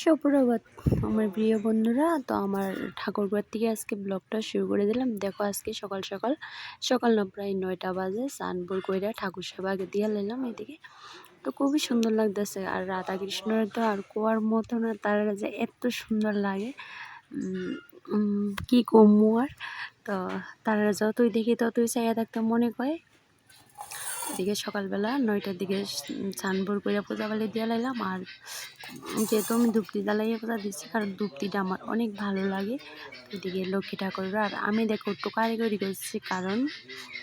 সুপ্রভাত, আমার প্রিয় বন্ধুরা। তো আমার ঠাকুরঘর থেকে আজকে ব্লগটা শুরু করে দিলাম। দেখো, আজকে সকাল সকাল সকাল না, প্রায় নয়টা বাজে। সানপুর কইরা ঠাকুর সেবা দিয়ে নিলাম এদিকে। তো খুবই সুন্দর লাগতেছে। আর রাধা কৃষ্ণের তো আর কোয়ার মতো না, তারা যে এত সুন্দর লাগে। কি কমু আর? তো তারা যতই দেখি, ততই চাইয়া থাকতে মনে করে। এদিকে সকালবেলা নয়টার দিকে স্নানপুর কইরা পূজা বালি দিয়ে লাইলাম। আর যেহেতু আমি ধূপটি জ্বালাইয়া কথা দিচ্ছি, কারণ ধূপটিটা আমার অনেক ভালো লাগে। এদিকে লক্ষ্মী ঠাকুর আর আমি দেখো একটু কারিগরি করছি, কারণ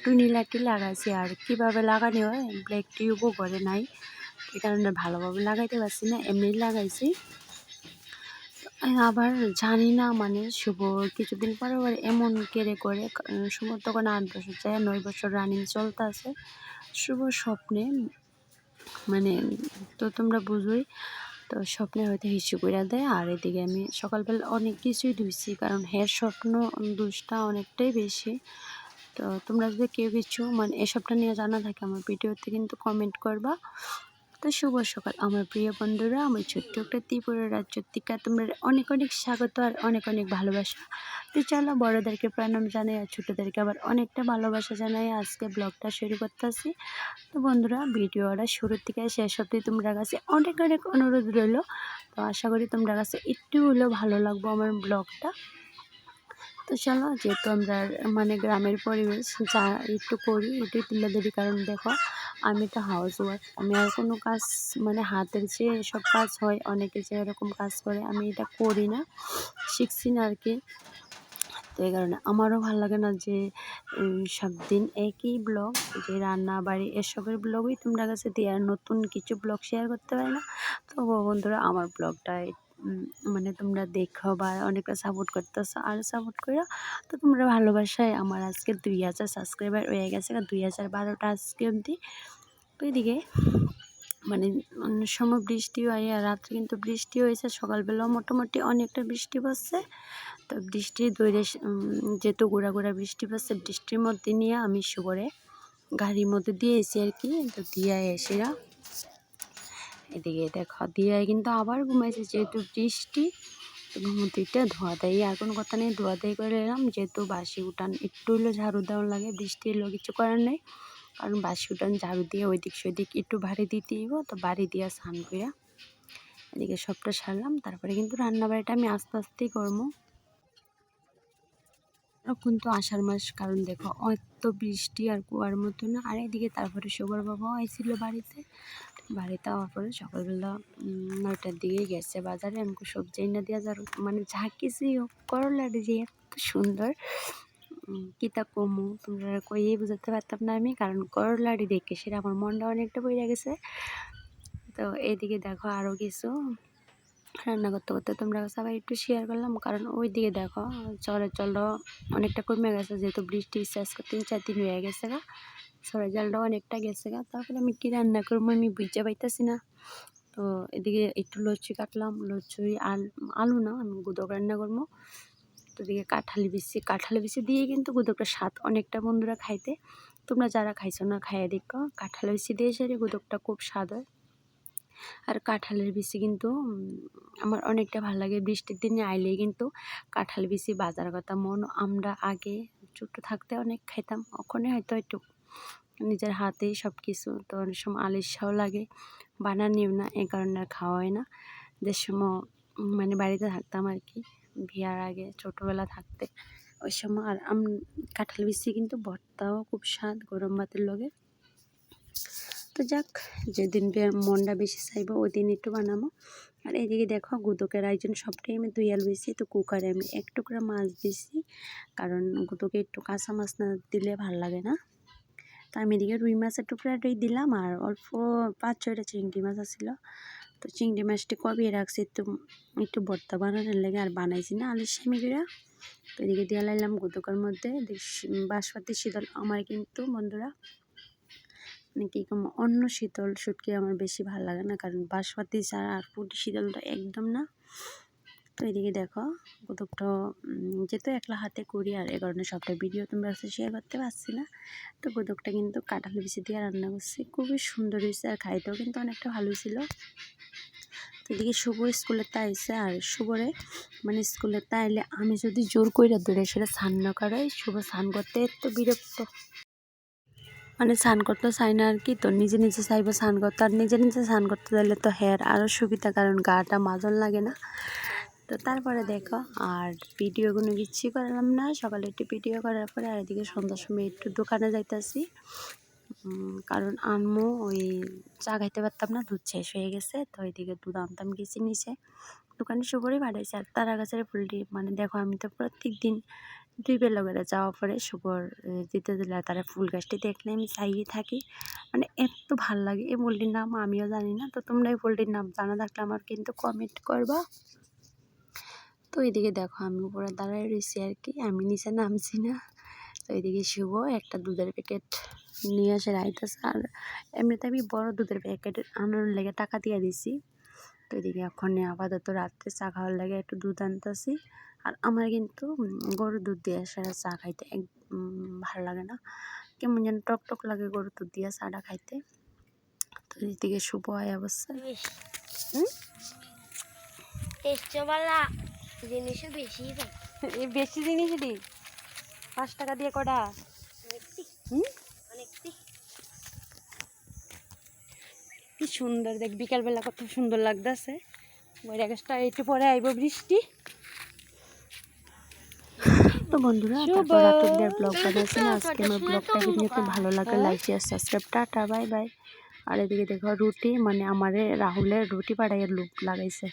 টুনি লাইটটি লাগাইছি আর কীভাবে লাগানো হয় ব্ল্যাক টিউবও করে নাই। এই কারণে ভালোভাবে লাগাইতে পারছি না এমনি লাগাইছি। আবার জানি না মানে শুভ কিছুদিন পরে আবার এমন কেড়ে করে শুভ তখন আট বছর যায়, নয় বছর রানিং চলতে আছে শুভ স্বপ্নে মানে তো তোমরা বুঝোই তো স্বপ্নের হয়তো হিসু করে দেয়। আর এদিকে আমি সকালবেলা অনেক কিছুই ধুইছি, কারণ হের স্বপ্ন দুষটা অনেকটাই বেশি। তো তোমরা যদি কেউ কিছু মানে এসবটা নিয়ে জানা থাকে আমার ভিডিওতে, কিন্তু কমেন্ট করবা। তো শুভ সকাল। আমার প্রিয় বন্ধুরা, আমার ছোট্ট একটা ত্রিপুরা রাজ্য থেকে তোমরা অনেক অনেক স্বাগত আর অনেক অনেক ভালোবাসা। তো চলো বড়োদেরকে প্রণাম জানাই আর ছোটোদেরকে আবার অনেকটা ভালোবাসা জানাই। আজকে ব্লগটা শুরু করতেছি। তো বন্ধুরা, ভিডিওটা শুরুর থেকে শেষ অব্দি তোমরা কাছে অনেক অনেক অনুরোধ রইল। তো আশা করি তোমরা কাছে একটু হলেও ভালো লাগবো আমার ব্লগটা। তো চলো, যেহেতু আমরা মানে গ্রামের পরিবেশ, যা একটু করি, এটাই তুলে ধরি। কারণ দেখো আমি তো হাউস ওয়াইফ আমি আর কোনো কাজ মানে হাতের যে এসব কাজ হয়, অনেকে যে এরকম কাজ করে, আমি এটা করি না, শিখছি না আর কি তো এই কারণে আমারও ভালো লাগে না যে সব দিন একই ব্লগ যে রান্না, বাড়ি এসবের ব্লগই তোমরা কাছে দিয়ে আর নতুন কিছু ব্লগ শেয়ার করতে পারি না। তো বন্ধুরা, আমার ব্লগটা মানে তোমরা দেখো বা অনেকটা সাপোর্ট করতেছো। আর সাপোর্ট করো, তো তোমরা ভালোবাসায় আমার আজকে দুই হাজার সাবস্ক্রাইবার হয়ে গেছে দুই হাজার বারোটা আজকে অবধি। তো এদিকে মানে অন্য সময় বৃষ্টি হয় আর রাত্রে কিন্তু বৃষ্টি হয়েছে, সকালবেলাও মোটামুটি অনেকটা বৃষ্টি পড়ছে। তো বৃষ্টি দৈরে যেহেতু গোড়া গোড়া বৃষ্টি পড়ছে, বৃষ্টির মধ্যে নিয়ে আমি শুভরে গাড়ির মধ্যে দিয়ে এসি আর কি, তো দিয়ে এসেরা এদিকে দেখো দিয়ে কিন্তু আবার ঘুমাইছে, যেহেতু বৃষ্টি ঘুমতিটা ধোয়া দেয় আর কোনো কথা নেই, ধোয়া দেয় করে এলাম, যেহেতু বাসি উঠান একটু হলেও ঝাড়ু দেওয়া লাগে, বৃষ্টি এলো কিছু করার নেই। কারণ বাসি উঠান, ঝাড়ু দিয়ে ওইদিক সেদিক একটু ভারী দিতে দিব তো বাড়ি দিয়ে স্নান করিয়া এদিকে সবটা সারলাম। তারপরে কিন্তু রান্না বাড়িটা আমি আস্তে আস্তেই করব। এখন তো আষাঢ় মাস, কারণ দেখো, অত বৃষ্টি আর কুয়ার মতো না। আর এদিকে তারপরে সবার বাবাও আইছিল বাড়িতে। বাড়িতে আওয়ার পরে সকালবেলা নয়টার দিকে গেছে বাজারে। আমাকে সবজি এনে দেওয়া যার মানে যা কিছুই হোক, করলা যে এত সুন্দর কিতা কমু? তোমরা কইয়ে বুঝাতে পারতাম না আমি, কারণ করলাটি দেখে সেটা আমার মনটা অনেকটা বইয়া গেছে। তো এইদিকে দেখো আরও কিছু রান্না করতে করতে তোমরা সবাই একটু শেয়ার করলাম, কারণ ওই দিকে দেখো জলটা অনেকটা কমে গেছে, যেহেতু বৃষ্টি আজকে তিন, চার দিন হয়ে গেছে গা। চরের জলটা অনেকটা গেছে গা। তারপরে আমি কী রান্না করব আমি বুঝতে পাইতেছি না। তো এদিকে একটু লচ্ছি কাটলাম, লচ্ছি আলু না, আমি গুদক রান্না করব। তো এদিকে কাঁঠালি বিচি কাঁঠালি বিচি দিয়ে কিন্তু গুদকটা স্বাদ অনেকটা বন্ধুরা খাইতে। তোমরা যারা খাইছো না, খাইয়ে দেখো, কাঁঠালি বিচি দিয়ে সেরে গুদকটা খুব স্বাদ হয়। আর কাঁঠালের বিচি কিন্তু আমার অনেকটা ভালো লাগে। বৃষ্টির দিনে আইলেই কিন্তু কাঁঠাল বিচি বাজার কথা মন, আমরা আগে ছোটো থাকতে অনেক খাইতাম, ওখানে হয়তো একটু নিজের হাতেই সব কিছু তো অনেক সময় আলিশাও লাগে। বানানিও না, এ কারণে আর খাওয়া না। যে সময় মানে বাড়িতে থাকতাম আর কি বিয়ার আগে, ছোটোবেলা থাকতে। ওই সময় আর আম, কাঁঠাল বিচি কিন্তু ভর্তাও খুব স্বাদ, গরম ভাতের লগে। তো যাক, যেদিন মনটা বেশি চাইব ওই দিন একটু বানাবো। আর এদিকে দেখো গুদকের আয়োজন সবটাই আমি দুই আল দিয়েছি তো কুকারে আমি এক টুকরা মাছ দিছি। কারণ গুদকে একটু কাঁচা মাছ না দিলে ভালো লাগে না। তো আমি এদিকে রুই মাছের টুকরাটাই দিলাম আর অল্প পাঁচ ছয়টা চিংড়ি মাছ আছিল। তো চিংড়ি মাছটি কবিয়ে রাখছি, একটু একটু ভর্তা বানানোর লেগে আর বানাইছি না আলুর স্বামীগুলা তো এদিকে দিয়ে লাইলাম গুদকের মধ্যে বাসপাতি শীতল আমার কিন্তু বন্ধুরা। মানে কী কম, অন্য শীতল শুটকি আমার বেশি ভালো লাগে না, কারণ বাসপাতি ছাড়া আর পুটি শীতলটা একদম না। তো এদিকে দেখো কতকটা যেহেতু একলা হাতে করি আর এ কারণে সবটা ভিডিও তোমরা শেয়ার করতে পারছি না। তো গোদকটা কিন্তু কাঁঠাল বেশি দিয়ে রান্না করছি। খুবই সুন্দর হয়েছে আর খাইতেও কিন্তু অনেকটা ভালো ছিল। তো এদিকে শুভ স্কুলে তাইছে আর শুভরে মানে স্কুলে তাইলে আমি যদি জোর কইরা ধরে সেটা স্নান না করাই। শুভ স্নান করতে এত বিরক্ত। মানে স্নান করতে চাই না আর কি, তো নিজে নিজে চাইব স্নান করতে। আর নিজে নিজে স্নান করতে চাইলে তো হেয়ার আরও সুবিধা, কারণ গাটা মাজন লাগে না। তো তারপরে দেখো, আর ভিডিও কোনো কিচ্ছুই করলাম না। সকালে একটু ভিডিও করার পরে আর এদিকে সন্ধ্যার সময় একটু দোকানে যাইতাছি। কারণ আনমো ওই চা খাইতে পারতাম না, দুধ শেষ হয়ে গেছে, তো ওইদিকে দুধ আনতাম গেছি নিচে। দোকানে শুভরই পাঠাইছে আর তারা গাছের ফুলটি মানে দেখো আমি তো প্রত্যেক দিন দুই বেলা করে যাওয়া পরে শুভর দিতে দিলে তারা ফুল গাছটি দেখলে আমি চাইয়ে থাকি। মানে এত ভালো লাগে, এই ফুলটির নাম আমিও জানি না, তো তোমরা এই ফুলটির নাম জানা থাকলে আমার কিন্তু কমেন্ট করবা। তো এদিকে দেখো আমি উপরে দাঁড়ায় রয়েছি আর কি, আমি নিচে নামছি না। তো এদিকে শুভ একটা দুধের প্যাকেট নিয়ে আসে রাইতেছে আর এমনিতে আমি বড় দুধের প্যাকেট আনার লেগে টাকা দিয়ে দিছি। তো এদিকে এখন আপাতত রাত্রে চা খাওয়ার লাগে একটু দুধ আনতেছি। আর আমার কিন্তু গরুর দুধ দিয়ে সারা চা খাইতে এক ভালো লাগে না। কেমন যেন টক টক লাগে গরুর দুধ দিয়ে চাটা খাইতে। তো এদিকে শুভ হয় অবস্থা। জিনিসও বেশি এই বেশি জিনিস দি? পাঁচ টাকা দিয়ে কটা? কি সুন্দর দেখ বিকালবেলা কত সুন্দর লাগতেছে। বৈরা গাছটা একটু পরে আইব বৃষ্টি। তো বন্ধুরা তারপর রাতের ব্লগ বানাচ্ছি না আজকে আমার ব্লগটা যদি একটু ভালো লাগে like share subscribe tata bye bye আর এদিকে দেখো রুটি মানে আমারে রাহুলের রুটি পাড়াইয়ের লুপ লাগাইছে।